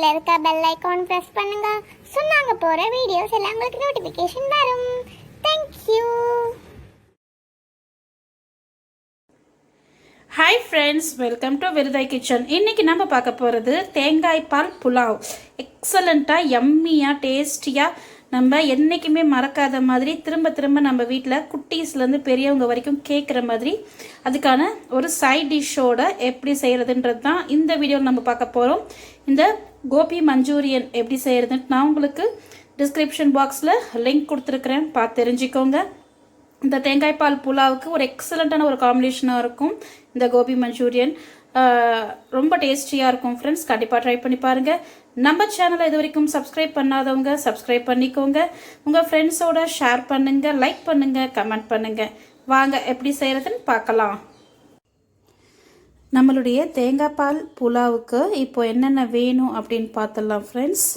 இருக்க bell icon press பண்ணுங்க. So நாங்கள் போகிற வீடியோஸ் எல்லாம் உங்களுக்கு நோட்டிஃபிகேஷன் வரும். Thank you hi friends welcome to விருதாய் kitchen இன்றைக்கி நம்ம பார்க்க போகிறது தேங்காய் பால் புலாவ். எக்ஸலண்ட்டாக எம்மியாக டேஸ்டியாக நம்ம என்றைக்குமே மறக்காத மாதிரி திரும்ப திரும்ப நம்ம வீட்டில் குட்டீஸ்லேருந்து பெரியவங்க வரைக்கும் கேட்குற மாதிரி அதுக்கான ஒரு சைட் டிஷ்ஷோட எப்படி செய்கிறதுன்றது தான் இந்த வீடியோவில் நம்ம பார்க்க போகிறோம் இந்த கோபி மஞ்சூரியன் எப்படி செய்கிறதுன்ட்டு நான் உங்களுக்கு டிஸ்கிரிப்ஷன் பாக்ஸில் லிங்க் கொடுத்துருக்குறேன். பார்த்து தெரிஞ்சுக்கோங்க. இந்த தேங்காய் பால் புலாவுக்கு ஒரு எக்ஸலண்ட்டான ஒரு காம்பினேஷனாக இருக்கும். இந்த கோபி மஞ்சூரியன். ரொம்ப டேஸ்டியாக இருக்கும் ஃப்ரெண்ட்ஸ் கண்டிப்பாக ட்ரை பண்ணி பாருங்கள் நம்ம சேனலை இது வரைக்கும் சப்ஸ்கிரைப் பண்ணாதவங்க சப்ஸ்கிரைப் பண்ணிக்கோங்க. உங்கள் ஃப்ரெண்ட்ஸோட ஷேர் பண்ணுங்கள் லைக் பண்ணுங்கள் கமெண்ட் பண்ணுங்கள் வாங்க எப்படி செய்கிறதுன்னு பார்க்கலாம். நம்மளுடைய தேங்காய் பால் புலாவுக்கு இப்போ என்னென்ன வேணும் அப்படின்னு பார்த்துடலாம் ஃப்ரெண்ட்ஸ்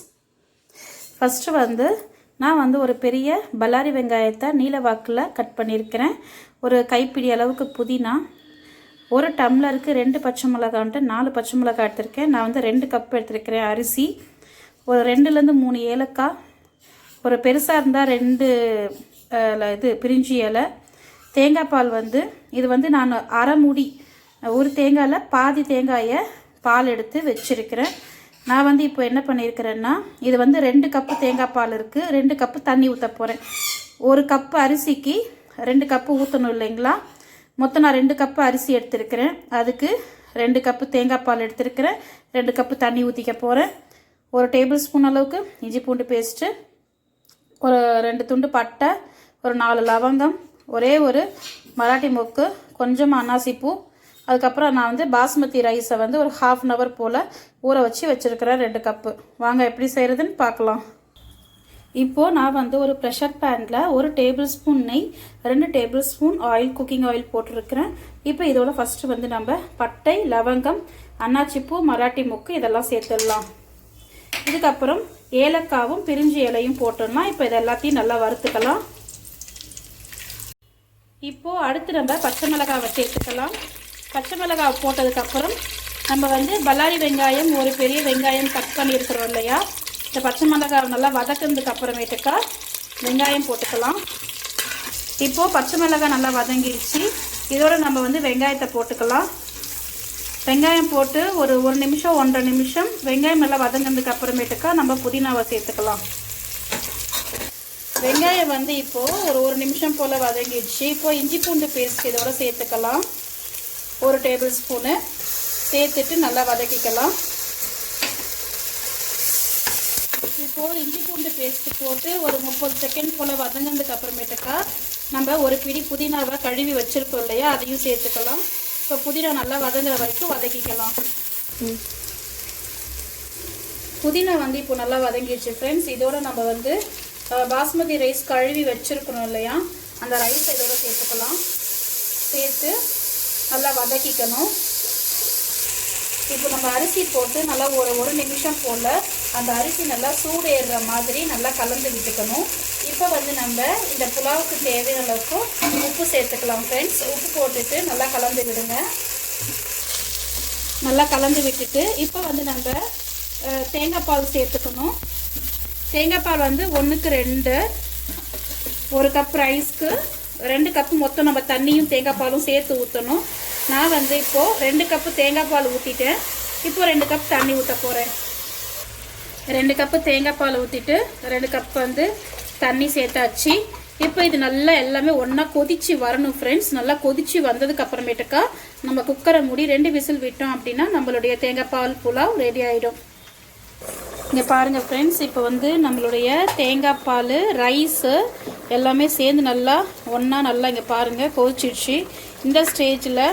ஃபஸ்ட்டு வந்து நான் வந்து ஒரு பெரிய பல்லாரி வெங்காயத்தை நீல வாக்கில் கட் பண்ணியிருக்கிறேன். ஒரு கைப்பிடி அளவுக்கு புதினா ஒரு டம்ளருக்கு ரெண்டு பச்சை மிளகான்ட்டு நாலு பச்சை மிளகாய் எடுத்திருக்கேன். நான் வந்து ரெண்டு கப் எடுத்திருக்கிறேன் அரிசி. ஒரு ரெண்டுலேருந்து மூணு ஏலக்காய் ஒரு பெருசாக இருந்தால் ரெண்டு இது பிரிஞ்சி இலை தேங்காய் பால் வந்து இது வந்து நான் அரை முடி ஒரு தேங்காயில் பாதி தேங்காயை பால் எடுத்து வச்சுருக்கிறேன். நான் வந்து இப்போ என்ன பண்ணியிருக்கிறேன்னா இது வந்து ரெண்டு கப்பு தேங்காய் பால் இருக்குது ரெண்டு கப்பு தண்ணி ஊற்ற போகிறேன் ஒரு கப்பு அரிசிக்கு ரெண்டு கப்பு ஊற்றணும் இல்லைங்களா? மொத்தம் நான் ரெண்டு கப்பு அரிசி எடுத்திருக்கிறேன். அதுக்கு ரெண்டு கப்பு தேங்காய் பால் எடுத்திருக்கிறேன். ரெண்டு கப்பு தண்ணி ஊற்றிக்க போகிறேன் ஒரு டேபிள் ஸ்பூன் அளவுக்கு இஞ்சி பூண்டு பேஸ்ட்டு ஒரு ரெண்டு துண்டு பட்டை ஒரு நாலு லவங்கம் ஒரே ஒரு மராட்டி மொக்கு கொஞ்சமாக அன்னாசிப்பூ அதுக்கப்புறம் நான் வந்து பாஸ்மதி ரைஸை வந்து ஒரு ஹாஃப் அன் ஹவர் போல் ஊற வச்சு வச்சுருக்கிறேன் ரெண்டு கப்பு வாங்க எப்படி செய்கிறதுன்னு பார்க்கலாம். இப்போது நான் வந்து ஒரு ப்ரெஷர் பேனில் ஒரு டேபிள் ஸ்பூன் நெய் ரெண்டு table spoon oil cooking oil போட்டிருக்கிறேன். இப்போ இதோட ஃபஸ்ட்டு வந்து நம்ம பட்டை லவங்கம் அன்னாச்சிப்பூ மராட்டி மொக்கு இதெல்லாம் சேர்த்துடலாம். இதுக்கப்புறம் ஏலக்காவும் பிரிஞ்சு இலையும் போட்டோம்னா இப்போ இது எல்லாத்தையும் நல்லா வறுத்துக்கலாம். இப்போது அடுத்து நம்ம பச்சை மிளகாவை சேர்த்துக்கலாம். பச்சை மிளகாய் போட்டதுக்கப்புறம் நம்ம வந்து பல்லாரி வெங்காயம் ஒரு பெரிய வெங்காயம் கட் பண்ணியிருக்கிறோம் இல்லையா? இந்த பச்சை மிளகாய் நல்லா வதக்கினதுக்கு அப்புறமேட்டுக்கா வெங்காயம் போட்டுக்கலாம். இப்போது பச்சை மிளகாய் நல்லா வதங்கிடுச்சு. இதோட நம்ம வந்து வெங்காயத்தை போட்டுக்கலாம். வெங்காயம் போட்டு ஒரு ஒரு நிமிஷம் ஒன்றரை நிமிஷம் வெங்காயம் நல்லா வதங்கினதுக்கு அப்புறமேட்டுக்கா நம்ம புதினாவை சேர்த்துக்கலாம். வெங்காயம் வந்து இப்போது ஒரு ஒரு நிமிஷம் போல் வதங்கிடுச்சு. இப்போ இஞ்சி பூண்டு பேஸ்ட் இதோட சேர்த்துக்கலாம். ஒரு டேபிள் ஸ்பூனு. சேர்த்துட்டு நல்லா வதக்கிக்கலாம். இப்போது இஞ்சி பூண்டு பேஸ்ட் போட்டு ஒரு முப்பது செகண்ட் போல் வதங்கினதுக்கு அப்புறமேட்டுக்கா நம்ம ஒரு பிடி புதினாவை கழுவி வச்சுருக்கோம் இல்லையா அதையும் சேர்த்துக்கலாம். இப்போ புதினா நல்லா வதங்குற வரைக்கும் வதக்கிக்கலாம். புதினா வந்து இப்போ நல்லா வதங்கிடுச்சு ஃப்ரெண்ட்ஸ் இதோட நம்ம வந்து பாஸ்மதி ரைஸ் கழுவி வச்சுருக்கணும் இல்லையா அந்த ரைஸ் இதோட சேர்த்துக்கலாம். சேர்த்து நல்லா வதக்கிக்கணும். இப்போ நம்ம அரிசி போட்டு நல்லா ஒரு ஒரு நிமிஷம் போல் அந்த அரிசி நல்லா சூடு ஏறுற மாதிரி நல்லா கலந்து விட்டுக்கணும். இப்போ வந்து நம்ம இந்த புலாவுக்கு தேவையான அளவுக்கு உப்பு சேர்த்துக்கலாம் ஃப்ரெண்ட்ஸ் உப்பு போட்டுட்டு நல்லா கலந்து விடுங்க. நல்லா கலந்து விட்டுட்டு இப்போ வந்து நம்ம தேங்காய் பால் சேர்த்துக்கணும். தேங்காய் பால் வந்து ஒன்றுக்கு ரெண்டு ஒரு கப் ரைஸ்க்கு ரெண்டு கப்பு மொத்தம் நம்ம தண்ணியும் தேங்காய் பாலும் சேர்த்து ஊற்றணும் நான் வந்து இப்போது ரெண்டு கப்பு தேங்காய் பால் ஊற்றிட்டேன் இப்போ ரெண்டு கப் தண்ணி ஊற்ற போகிறேன் ரெண்டு கப்பு தேங்காய் பால் ஊற்றிட்டு ரெண்டு கப் வந்து தண்ணி சேர்த்தாச்சு. இப்போ இது நல்லா எல்லாமே ஒன்றா கொதிச்சு வரணும் ஃப்ரெண்ட்ஸ் நல்லா கொதிச்சு வந்ததுக்கு அப்புறமேட்டுக்கா நம்ம குக்கரை மூடி ரெண்டு விசில் விட்டோம் அப்படின்னா நம்மளுடைய தேங்காய் பால் புலாவ் ரெடி ஆகிடும் இங்கே பாருங்கள் ஃப்ரெண்ட்ஸ் இப்போ வந்து நம்மளுடைய தேங்காய் பால் ரைஸு எல்லாமே சேர்ந்து நல்லா ஒன்றா நல்லா இங்கே பாருங்கள் கொதிச்சிடுச்சு. இந்த ஸ்டேஜில்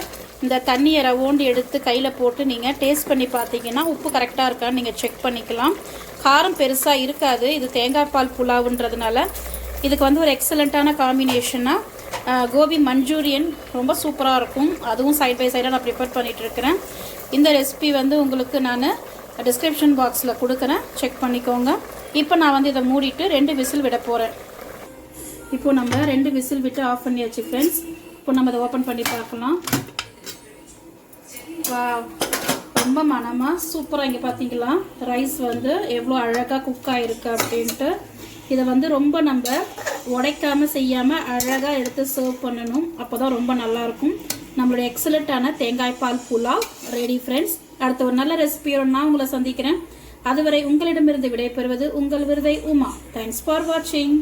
இந்த தண்ணியை ரவோண்டு எடுத்து கையில் போட்டு நீங்கள் டேஸ்ட் பண்ணி பார்த்தீங்கன்னா உப்பு கரெக்டாக இருக்கான்னு நீங்கள் செக் பண்ணிக்கலாம். காரம் பெருசாக இருக்காது இது தேங்காய் பால் புலாவுன்றதுனால. இதுக்கு வந்து ஒரு எக்ஸலண்ட்டான காம்பினேஷனாக கோபி மஞ்சூரியன் ரொம்ப சூப்பராக இருக்கும். அதுவும் சைட் பை சைடாக நான் ப்ரிப்பேர் பண்ணிகிட்டு இருக்கிறேன். இந்த ரெசிபி வந்து உங்களுக்கு நான் டிஸ்கிரிப்ஷன் பாக்ஸில் கொடுக்குறேன். செக் பண்ணிக்கோங்க. இப்போ நான் வந்து இதை மூடிட்டு ரெண்டு விசில் விட போகிறேன் இப்போ நம்ம ரெண்டு விசில் விட்டு ஆஃப் பண்ணியாச்சு ஃப்ரெண்ட்ஸ் இப்போ நம்ம அதை ஓப்பன் பண்ணி பார்க்கலாம். வா ரொம்ப மனமாக சூப்பராக இங்கே பார்த்தீங்களா? ரைஸ் வந்து எவ்வளோ அழகாக குக் ஆகிருக்கு அப்படின்ட்டு. இதை வந்து ரொம்ப நம்ம உடைக்காமல் செய்யாமல் அழகாக எடுத்து சர்வ் பண்ணணும். அப்போ தான் ரொம்ப நல்லாயிருக்கும். நம்மளுடைய எக்ஸலண்ட்டான தேங்காய் பால் புலாவ் ரெடி ஃப்ரெண்ட்ஸ் அடுத்த ஒரு நல்ல ரெசிபியோட நான் உங்களை சந்திக்கிறேன். அதுவரை உங்களிடமிருந்து விடைபெறுவது உங்கள் விருதை உமா. தேங்க்ஸ் ஃபார் வாட்சிங்